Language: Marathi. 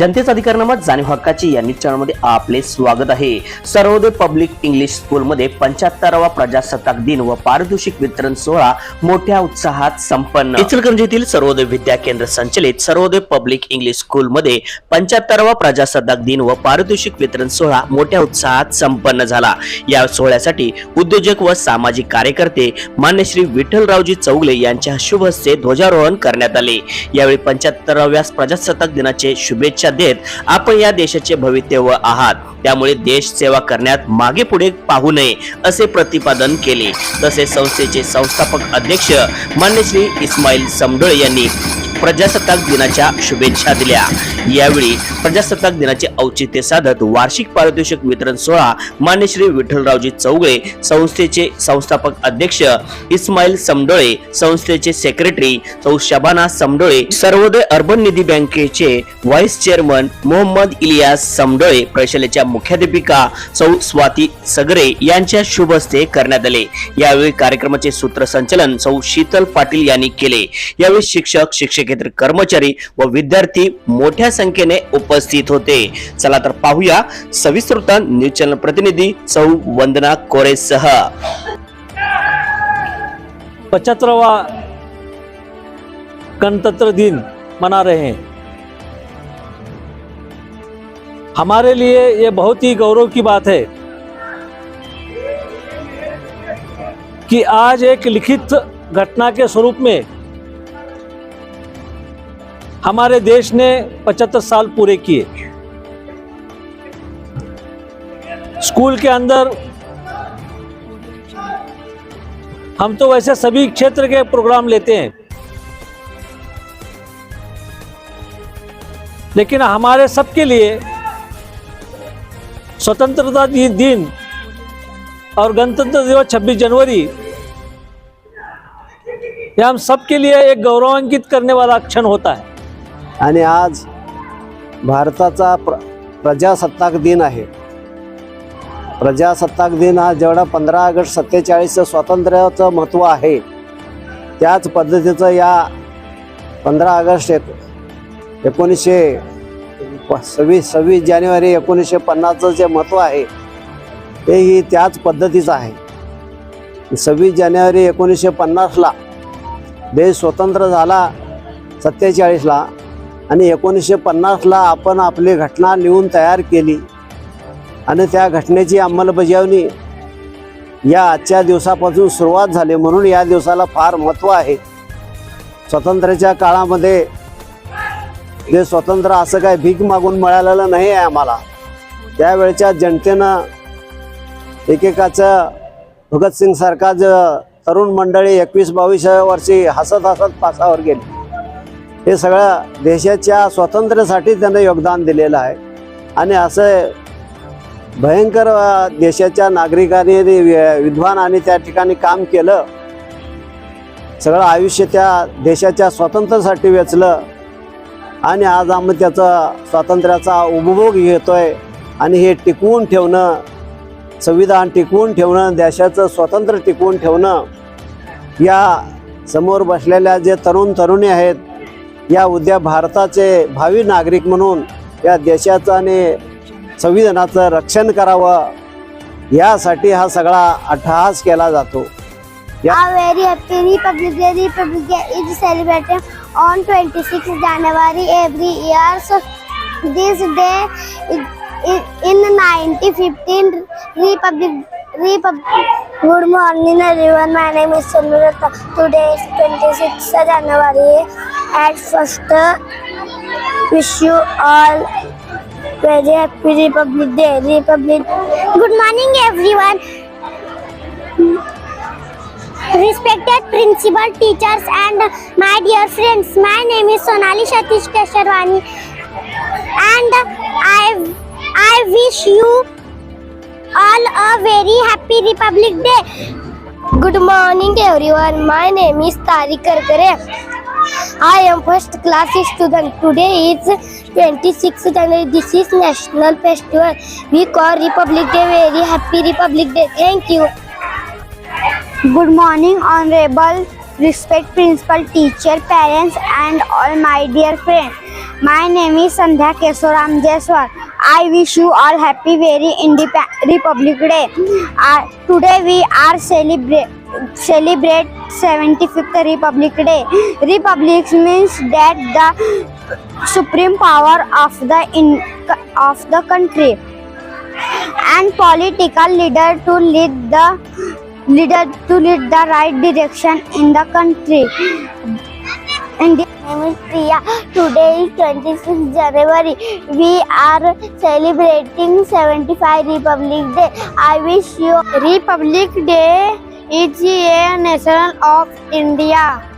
जनतेचा अधिकारनामा जाणीव हक्काची या न्यूज चॅनलमध्ये आपले स्वागत आहे. सर्वोदय पब्लिक इंग्लिश स्कूलमध्ये पंच्याहत्तरावा प्रजासत्ताक दिन व पारितोषिक वितरण सोहळा मोठ्या उत्साहात संपन्न. इचलकरंजी येथील सर्वोदय विद्या केंद्र संचलित सर्वोदय पब्लिक इंग्लिश स्कूलमध्ये पंच्याहत्तरावा प्रजासत्ताक दिन व पारितोषिक वितरण सोहळा मोठ्या उत्साहात संपन्न झाला. या सोहळ्यासाठी उद्योजक व सामाजिक कार्यकर्ते मान्य श्री विठ्ठलरावजी चौगले यांच्या शुभ हस्ते ध्वजारोहण करण्यात आले. यावेळी पंच्याहत्तराव्या प्रजासत्ताक दिनाचे शुभेच्छा देत आपण या देशाचे भवितव्य आहात. त्यामुळे देश सेवा करण्यात मागे पुढे पाहू नये असे प्रतिपादन केले. तसेच संस्थेचे संस्थापक अध्यक्ष मान्य श्री इस्माईल समडोळे यांनी प्रजासत्ताक दिनाच्या शुभेच्छा दिल्या. यावेळी प्रजासत्ताक दिनाचे औचित्य साधत वार्षिक पारितोषिक वितरण सोहळा मान्य श्री विठ्ठलरावजी चौगळे संस्थेचे संस्थापक अध्यक्ष इस्माईल समडोळे संस्थेचे सेक्रेटरी सौ शबाना समडोळे सर्वोदय अर्बन निधी बँकेचे व्हाईस चेअरमन मोहम्मद इलियास समडोळे प्रशालेच्या मुख्याध्यापिका सौ स्वाती सगरे यांच्या शुभ हस्ते करण्यात आले. यावेळी कार्यक्रमाचे सूत्रसंचालन सौ शीतल पाटील यांनी केले. यावेळी शिक्षक शिक्षकेतर कर्मचारी व विद्यार्थी मोठ्या संख्येने उपस्थित होते. चला तर पाहूया सविस्तृत न्यूज़ चॅनल प्रतिनिधी सौ वंदना कोरे सह पचहत्तरवा गणतंत्र दिन मना रहे हैं। हमारे लिए ये बहुत ही गौरव की बात है कि आज एक लिखित घटना के स्वरूप में हमारे देश ने 75 साल पूरे किए। स्कूल के अंदर हम तो वैसे सभी क्षेत्र के प्रोग्राम लेते हैं। लेकिन हमारे सबके लिए स्वतंत्रता दिन और गणतंत्र दिवस 26 जनवरी ये हम सबके लिए एक गौरवान्वित करने वाला क्षण होता है। आणि आज भारताचा प्र प्रजासत्ताक दिन आहे. प्रजासत्ताक दिन हा जेवढा पंधरा ऑगस्ट सत्तेचाळीसचं स्वातंत्र्याचं महत्त्व आहे त्याच पद्धतीचं या पंधरा ऑगस्ट एक एकोणीसशे प- सव्वीस सव्वीस जानेवारी एकोणीसशे पन्नासचं जे महत्त्व आहे तेही त्याच पद्धतीचं आहे. सव्वीस जानेवारी एकोणीसशे पन्नासला देश स्वतंत्र झाला सत्तेचाळीसला आणि एकोणीसशे पन्नासला आपण आपली घटना लिहून तयार केली. आणि त्या घटनेची अंमलबजावणी या आजच्या दिवसापासून सुरुवात झाली म्हणून या दिवसाला फार महत्त्व आहे. स्वातंत्र्याच्या काळामध्ये जे स्वतंत्र असं काय भीक मागून मिळालेलं नाही आहे आम्हाला. त्यावेळच्या जनतेनं एकेकाचं भगतसिंग सारखा ज तरुण मंडळी एकवीस बावीस वर्षी हसत हसत पासावर गेली. हे सगळं देशाच्या स्वातंत्र्यासाठी त्यांना योगदान दिलेलं आहे. आणि असं भयंकर देशाच्या नागरिकांनी वि- विद्वान आणि त्या ठिकाणी काम केलं. सगळं आयुष्य त्या देशाच्या स्वातंत्र्यासाठी वेचलं. आणि आज आम्ही त्याचा स्वातंत्र्याचा उपभोग घेतोय. आणि हे टिकवून ठेवणं संविधान टिकवून ठेवणं देशाचं स्वातंत्र्य टिकवून ठेवणं या समोर बसलेल्या जे तरुण तरुणी आहेत या उद्या भारताचे भावी नागरिक म्हणून या देशाचं आणि संविधानाचं रक्षण करावं यासाठी हा सगळा अट्टहास केला जातो. On twenty six January every year this day in ninety fifteen republic republic Good morning everyone. My name is Samrata. Today is 26 January. At first, wish you all very happy Republic Day. Republic. Good morning everyone. Respected principal, teachers, and my dear friends, my name is Sonali Satish Kesharwani, and I I wish you all a very happy Republic Day. Good morning, everyone. My name is Tariq Karkare. I am first class student. Today is 26th January. This is national festival. We call Republic Day very happy Republic Day. Thank you. Good morning, honorable, respect principal, teacher, parents, and all my dear friends. My name is Sandhya Kesoram Jaiswal. I wish you all happy very independent Republic Day. Uh, today we are celebrate celebrate 75th Republic Day. Republic means that the supreme power of the in of the country and political leader to lead the leader to lead the right direction in the country. And this name is Priya. Today is 26 January. We are celebrating 75 Republic Day. I wish you Republic Day is a national of India.